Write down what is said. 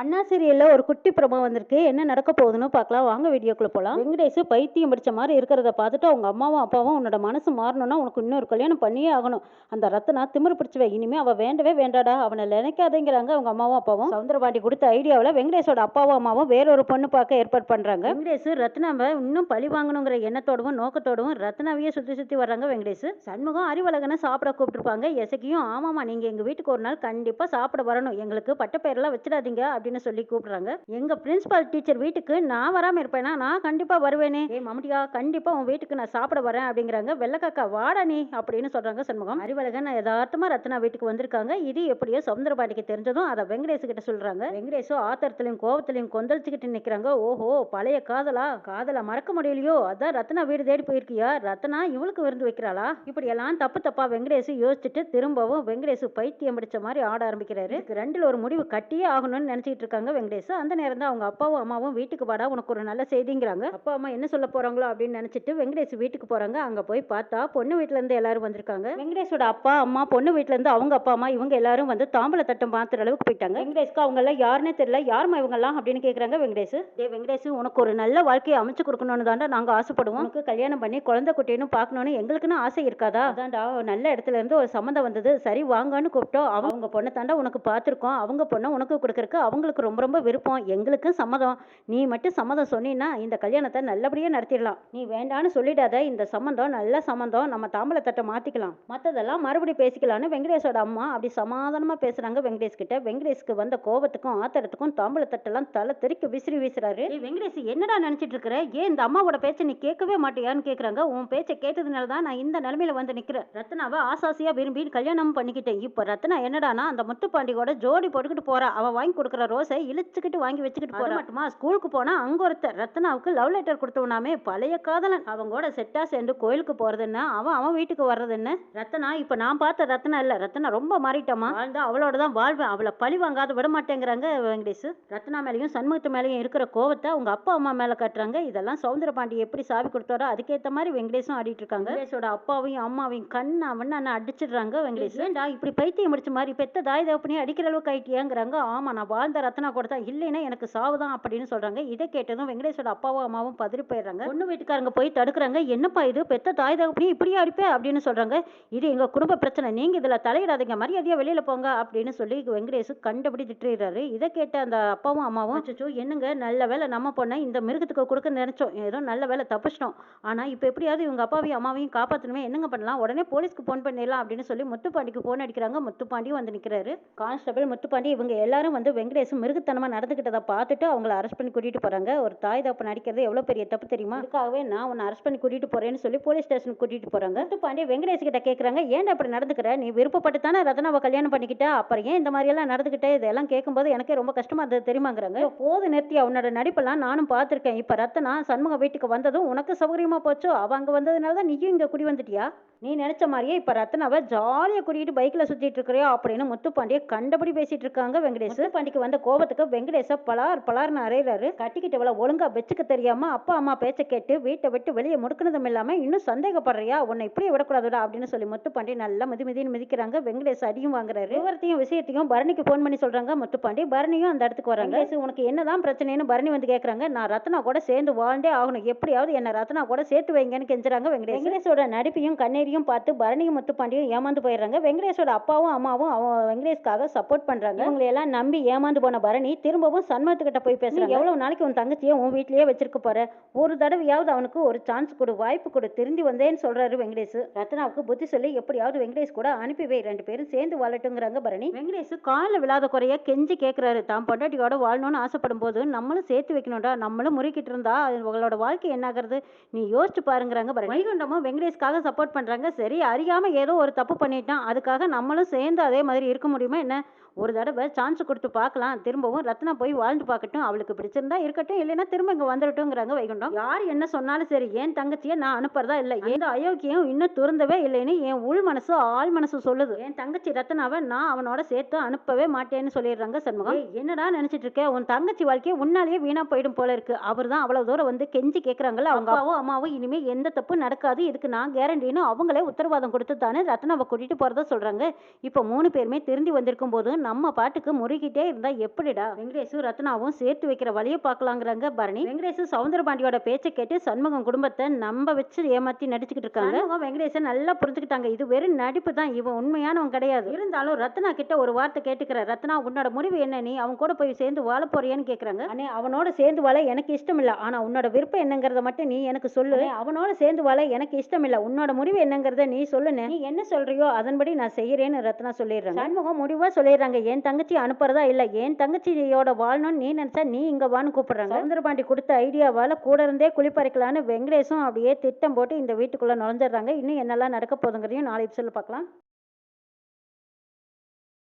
அண்ணா சீரியலில் ஒரு குட்டி பிரபம் வந்திருக்கு. என்ன நடக்க போகுதுன்னு பார்க்கலாம். வாங்க வீடியோக்குள்ள போகலாம் வெங்கடேஷ் பைத்தியம் பிடிச்ச மாதிரி இருக்கிறத பார்த்துட்டு அவங்க அம்மாவும் அப்பாவும் உன்னோட மனசு மாறணும்னா உனக்கு இன்னொரு கல்யாணம் பண்ணியே ஆகணும். அந்த ரத்தனா திமிரு பிடிச்சவ இனிமே அவ வேண்டவே வேண்டாடா. அவனை நினைக்காதேங்கிறாங்க அவங்க அம்மாவும் அப்பாவும். சவுந்தரபாண்டி கொடுத்த ஐடியாவில் வெங்கடேஷோட அப்பாவும் அம்மாவும் வேறொரு பொண்ணு பார்க்க ஏற்பாடு பண்றாங்க. வெங்கடேஷ் ரத்னாவை இன்னும் பழி வாங்கணுங்கிற எண்ணத்தோடவும் நோக்கத்தோடவும் ரத்னாவையே சுத்தி சுத்தி வர்றாங்க வெங்கடேஷ். சண்முகம் அறிவழகனை சாப்பிட கூப்பிட்டுருப்பாங்க. எசக்கியும் ஆமாமா நீங்க எங்க வீட்டுக்கு ஒரு நாள் கண்டிப்பா சாப்பிட வரணும். எங்களுக்கு பட்டப்பெயரெல்லாம் வச்சிடாதீங்க. அப்படின்னு சொல்லி கூப்பிடுறாங்க. எங்க பிரின்சிபால் டீச்சர் வீட்டுக்கு நான் வராம இருப்பேனா? நான் கண்டிப்பா வருவேனே. ஏ மம்டியா கண்டிப்பா உன் வீட்டுக்கு நான் சாப்பிட வரேன் அப்படிங்கிறாங்க. வெள்ளக்காக்கா வாடா நீ அப்படின்னு சொல்றாங்க சண்முகம். அறிவழகன் யதார்த்தமா ரத்னா வீட்டுக்கு வந்திருக்காங்க. இது எப்படியோ சவுந்தரபாண்டிக்கு தெரிஞ்சதும் அதை வெங்கடேஷ் கிட்ட சொல்றாங்க. வெங்கடேஷோ ஆத்திரத்திலையும் கோபத்திலையும் கொந்தளிச்சுக்கிட்டு நிக்கிறாங்க. ஓஹோ பழைய காதலா? காதலா மறக்க முடியலையோ? அதான் ரத்னா வீடு தேடி போயிருக்கியா? ரத்னா இவளுக்கு விருந்து வைக்கிறாளா? இப்படி எல்லாம் தப்பு தப்பா வெங்கடேஷ் யோசிச்சுட்டு திரும்பவும் வெங்கடேஷ் பைத்தியம் பிடிச்ச மாதிரி ஆட ஆரம்பிக்கிறாரு. ரெண்டுல ஒரு முடிவு கட்டியே ஆகணும்னு நினைச்சிட்டு இருக்காங்க வெங்கடேஷ். அந்த நேரம் தான் அவங்க அப்பாவும் அம்மாவும் வீட்டுக்கு வாடா உனக்கு ஒரு நல்ல செய்திங்கிறாங்க. அப்பா அம்மா என்ன சொல்ல போறாங்களோ அப்படின்னு நினைச்சிட்டு வெங்கடேஷ் வீட்டுக்கு போறாங்க. அங்க போய் பார்த்தா பொண்ணு வீட்ல இருந்து எல்லாரும் வந்திருக்காங்க. வெங்கடேஷோட அப்பா அம்மா பொண்ணு வீட்டிலேருந்து இருந்து அவங்க அப்பா அம்மா இவங்க எல்லாரும் வந்து தாம்பல தட்டம் பார்த்துற அளவுக்கு போயிட்டாங்க. வெங்கடேஷ்க்கு அவங்க எல்லாம் யாருன்னே தெரியல. யாருமா இவங்க எல்லாம் அப்படின்னு கேக்குறாங்க வெங்கடேஷ். டே வெங்கடேஷ் உனக்கு ஒரு நல்ல வாழ்க்கையை அமைச்சு கொடுக்கணும்னு தாண்டா நாங்க ஆசைப்படுவோம். உனக்கு கல்யாணம் பண்ணி குழந்தை குட்டின்னு பார்க்கணும்னு எங்களுக்குன்னு ஆசை இருக்காதா? அதான்டா நல்ல இடத்துல இருந்து ஒரு சம்மந்தம் வந்தது. சரி வாங்கன்னு கூப்பிட்டோம். அவங்க பொண்ணை தாண்டா உனக்கு பார்த்துருக்கோம். அவங்க பொண்ணை உனக்கு கொடுக்கறக்கு அவங்களுக்கு ரொம்ப ரொம்ப விருப்பம். எங்களுக்கும் சம்மதம். நீ மட்டும் சம்மதம் சொன்னீன்னா இந்த கல்யாணத்தை நல்லபடியாக நடத்திடலாம். நீ வேண்டான்னு சொல்லிடாத. இந்த சம்மந்தம் நல்ல சம்மந்தம். நம்ம தாம்பல மாற்றிக்கலாம் மாத்திக்கலாம். மத்ததெல்லாம் மறுபடியும் பேசிக்கலாம்னு வெங்கடேஷோட அம்மா அப்படி சமாதானமா பேசுறாங்க. வெங்கடேஷ் கிட்ட. வெங்கடேஷ்க்கு வந்த கோபத்துக்கும் ஆத்திரத்துக்கும் தாம்பல தட்டெல்லாம் தலை தெறிக்க விசிறி வீசுறாரு. வெங்கடேஷ் என்னடா நினச்சிட்டு இருக்கிற? ஏன் இந்த அம்மாவோட பேச்சை நீ கேட்கவே மாட்டியான்னு கேட்குறாங்க உன் பேச்சை கேட்டதுனால தான் நான் இந்த நிலமையில வந்து நிற்கிறேன் ரத்னாவை ஆசாசியா விரும்பி கல்யாணம் பண்ணிக்கிட்டேன். இப்போ ரத்னா என்னடானா அந்த முத்துப்பாண்டியோட ஜோடி போட்டுக்கிட்டு போறா. அவன் வாங்கி கொடுக்குற ரோஸை இழுச்சுக்கிட்டு வாங்கி வச்சுக்கிட்டு போறா. மட்டுமா? ஸ்கூலுக்கு போனா அங்க ஒருத்தர் ரத்னாவுக்கு லவ் லெட்டர் கொடுத்தவனாமே பழைய காதலன் அவங்களோட செட்டா சேர்ந்து கோயிலுக்கு போறது என்ன அவன் அவன் வீட்டுக்கு வர்றது என்ன ரத்னா இப்ப நான் பார்த்த ரத்னா இல்ல. ரத்னா ரொம்ப மாறிட்டாமா வாழ்ந்தா அவளோட தான் வாழ்வேன் அவளை பழி வாங்காத விட மாட்டேங்கிறாங்க வெங்கடேஷ். ரத்னா மேலேயும் சண்முகத்து மேலேயும் இருக்கிற கோவத்தை அவங்க அப்பா அம்மா மேல காட்டுறாங்க. இதெல்லாம் சவுந்தர பாண்டி எப்படி சாவி கொடுத்தாரோ அதுக்கேத்த மாதிரி வெங்கடேஷும் ஆடிட்டு இருக்காங்க. வெங்கடேஷோட அப்பாவையும் அம்மாவையும் கண்ணா அவன் அடிச்சிடுறாங்க வெங்கடேஷ். ஏன்டா இப்படி பைத்தியம் முடிச்ச மாதிரி? பெத்த தாய் தகப்பனையும் அடிக்கிற அளவுக்கு ஆயிட்டியாங்கிறாங்க. ஆமா நான் வாழ்ந்த ரத்னா கூட தான் இல்லைன்னா எனக்கு சாவுதான் அப்படின்னு சொல்றாங்க. இதை கேட்டதும் வெங்கடேஷோட அப்பாவும் அம்மாவும் பதறி போயிடுறாங்க. பொண்ணு வீட்டுக்காரங்க போய் தடுக்கிறாங்க. என்னப்பா இது? பெத்த தாய் தகப்பனையும் இப்படியே அடிப்பே? அப்படின்னு சொல்றாங்க. இது எங்க குடும்ப பிரச்சனை. நீங்க இதுல தலையிடாதீங்க. மரியாதையா வெளியில போங்க அப்படின்னு சொல்லி வெங்கடேஷ் கண்டபடி திட்டுறாரு. இதை கேட்ட அந்த அப்பாவும் அம்மாவும் அச்சோ என்னங்க? நல்ல வேலை நம்ம பொண்ணை இந்த மிருகத்துக்கு கொடுக்க நினைச்சோம். ஏதோ நல்ல வேலை தப்பிச்சிட்டோம். ஆனா இப்ப எப்படியாவது இவங்க அப்பாவையும் அம்மாவையும் காப்பாத்தணுமே. என்னங்க பண்ணலாம்? உடனே போலீஸ்க்கு போன் பண்ணிடலாம் அப்படின்னு சொல்லி முத்துப்பாண்டிக்கு போன் அடிக்கிறாங்க. முத்துப்பாண்டியும் வந்து நிக்கிறாரு. கான்ஸ்டபிள் முத்துப்பாண்டி இவங்க எல்லாரும் வந்து வெங்கடேஷ் மிருகத்தனமா நடந்துகிட்டதை பார்த்துட்டு அவங்கள அரெஸ்ட் பண்ணி கூட்டிகிட்டு போகிறாங்க ஒரு தாய் தப்பு நடிக்கிறது எவ்வளோ பெரிய தப்பு தெரியுமா? அதுக்காகவே நான் உன்னை அரெஸ்ட் பண்ணி கூட்டிகிட்டு போகிறேன்னு சொல்லி போலீஸ் ஸ்டேஷனுக்கு கூட்டிகிட்டு போகிறாங்க பாண்டிய வெங்கடேஷ் கிட்ட கேட்குறாங்க ஏன் அப்படி நடந்துக்கிற? நீ விருப்பப்பட்டு தானே ரத்னாவை கல்யாணம் பண்ணிக்கிட்ட? அப்புறம் ஏன் இந்த மாதிரி எல்லாம் நடந்துக்கிட்ட இதெல்லாம் கேட்கும்போது எனக்கே ரொம்ப கஷ்டமாக இருந்தது தெரியுமாங்கிறாங்க. போது நிறுத்தி உன்னோட நடிப்பெல்லாம் நானும் பார்த்துருக்கேன். இப்போ ரத்னா சண்முக வீட்டுக்கு வந்ததும் உனக்கு சௌகரியமாக போச்சோ? அவ அங்கே வந்ததுனால தான் நீயும் இங்கே குடி வந்துட்டியா? நீ நினைச்ச மாதிரியே இப்ப ரத்னாவை ஜாலியா கூட்டிட்டு பைக்ல சுத்திட்டு இருக்கிறியா அப்படின்னு முத்துப்பாண்டிய கண்டபடி பேசிட்டு இருக்காங்க வெங்கடேஷ். முத்துப்பாண்டிக்கு வந்த கோபத்துக்கு வெங்கடேஷ பலார் பலார்னு அறையிறாரு. கட்டிக்கிட்டவள ஒழுங்கா வச்சுக்க தெரியாம அப்பா அம்மா பேச்ச கேட்டு வீட்டை விட்டு வெளியே முடுக்கினதும் இல்லாம இன்னும் சந்தேகப்படுறியா? உன்னை இப்படியே விடக்கூடாதுடா அப்படின்னு சொல்லி முத்துப்பாண்டி நல்லா மிதி மிதின்னு மிதிக்கிறாங்க. வெங்கடேஷ் அடியும் வாங்குறாரு. விவரத்தையும் விஷயத்தையும் பரணிக்கு ஃபோன் பண்ணி சொல்றாங்க முத்துப்பாண்டி. பரணியும் அந்த இடத்துக்கு வராங்க. உனக்கு என்னதான் பிரச்சனைன்னு பரணி வந்து கேக்குறாங்க. நான் ரத்னா கூட சேர்ந்து வாழ்ந்தே ஆகணும். எப்படியாவது என்ன ரத்னா கூட சேர்த்து வைங்கன்னு கெஞ்சுறாங்க வெங்கடேஷ். வெங்கடேஷோட நடிப்பையும் கண்ணீரையும் பார்த்து பரணியும் முத்துப்பாண்டியும் ஏமாந்து போயிடுறாங்க. வெங்கடேஷோட அப்பாவும் அம்மாவும் அவன் வெங்கடேஷ்காக சப்போர்ட் பண்றாங்க. இவங்களை எல்லாம் நம்பி ஏமாந்து போன பரணி திரும்பவும் சண்முகத்துக்கிட்ட போய் பேசுறாங்க. எவ்வளவு நாளைக்கு உன் தங்கச்சியை உன் வீட்லயே வச்சிருக்க போற? ஒரு தடவையாவது அவனுக்கு ஒரு சான்ஸ் கொடு வாய்ப்பு கொடு திருந்தி வந்தேன்னு சொல்றாரு வெங்கடேஷ். ரத்னாவுக்கு புத்தி சொல்லி எப்படியாவது வெங்கடேஷ் கூட அனுப்பி வை ரெண்டு பேரும் சேர்ந்து வாழட்டுங்கிறாங்க பரணி. வெங்கடேஷ் காலில் விழாத குறைய கெஞ்சி கேட்கிறாரு தான் பொண்டாட்டியோட வாழணும்னு ஆசைப்படும் போது நம்மளும் சேர்த்து வைக்கணும்டா. நம்மளும் முறுக்கிட்டு இருந்தா உங்களோட வாழ்க்கை என்ன ஆகுறது நீ யோசிச்சு பாருங்கிறாங்க பரணி. வைகுண்டமும் வெங்கடேஷ்காக சப்போர்ட் பண்றாங்க. சரி அறியாம ஏதோ ஒரு தப்பு பண்ணிட்டான். அதுக்காக நம்மளும் சேர்ந்து அதே மாதிரி இருக்க முடியுமா என்ன? ஒரு தடவை சான்ஸ் கொடுத்து பார்க்கலாம். திரும்பவும் ரத்னா போய் வாழ்ந்து பார்க்கட்டும். அவளுக்கு பிடிச்சிருந்தா இருக்கட்டும். இல்லைன்னா திரும்ப இங்கே வந்துடட்டும்ங்கிறாங்க வைகுண்டம். யார் என்ன சொன்னாலும் சரி என் தங்கச்சியை நான் அனுப்புறதா இல்லை. எந்த அயோக்கியம் இன்னும் துறந்தவே இல்லைன்னு என் உள் மனசு ஆள் மனசு சொல்லுது. என் தங்கச்சி ரத்னாவை நான் அவனோட சேர்த்து அனுப்பவே மாட்டேன்னு சொல்லிடுறாங்க சண்முகம். என்னடா நினைச்சிட்டு இருக்க? உன் தங்கச்சி வாழ்க்கையை உன்னாலேயே வீணா போயிடும் போல இருக்கு. அவர் தான் அவ்வளவு தூரம் வந்து கெஞ்சி கேட்கறாங்கல்ல அவங்க அப்பாவும் அம்மாவும் இனிமே எந்த தப்பு நடக்காது. இதுக்கு நான் கேரண்டின்னு அவங்களே உத்தரவாதம் கொடுத்து தானே ரத்னாவை கூட்டிட்டு போறதா சொல்றாங்க. இப்போ மூணு பேருமே திருந்தி வந்திருக்கும் போது நம்ம பாட்டுக்கு முறுகிட்டே இருந்தா எப்படிடா? வெங்கடேஷும் ரத்னாவும் சேர்த்து வைக்கிற வழியை பார்க்கலாங்கிறாங்க பரணி. வெங்கடேஷ் சவுந்தரபாண்டியோட பேச்சை கேட்டு சண்முகம் குடும்பத்தை நம்ப வச்சு ஏமாத்தி நடிச்சுக்கிட்டு இருக்காங்க. வெங்கடேசன் நல்லா புரிஞ்சுக்கிட்டாங்க. இது வெறும் நடிப்பு தான். இவன் உண்மையானவன் கிடையாது. இருந்தாலும் ரத்னா கிட்ட ஒரு வார்த்தை கேட்டுக்கிற ரத்னா உன்னோட முடிவு என்ன? நீ அவன் கூட போய் சேர்ந்து வாழ போறியான்னு கேக்குறாங்க. அண்ணே அவனோட சேர்ந்து வாழ எனக்கு இஷ்டம் இல்ல ஆனா உன்னோட விருப்பம் என்னங்கறத மட்டும் நீ எனக்கு சொல்லு. அவனோட சேர்ந்து வாழ எனக்கு இஷ்டம் இல்ல உன்னோட முடிவு என்னங்கறத நீ சொல்லுனே நீ என்ன சொல்றியோ அதன்படி நான் செய்யறேன்னு ரத்னா சொல்லிடுறாங்க. சண்முகம் முடிவா சொல்லிடுறாங்க. என் தங்கச்சி அனுப்புறதா இல்ல. என் தங்கச்சியோட வாழணும்னு நீ நினைச்சா நீ இங்க வான்னு கூப்பிடுறாங்க. சுந்தரபாண்டி கொடுத்த ஐடியாவால் கூட இருந்தே குளிப்பறிக்கலான்னு வெங்கடேஷும் அப்படியே திட்டம் போட்டு இந்த வீட்டுக்குள்ள நுழைஞ்சிடுறாங்க. இன்னும் என்னெல்லாம் நடக்க போதுங்கிறதையும் நாளை எபிசோடில் பார்க்கலாம்.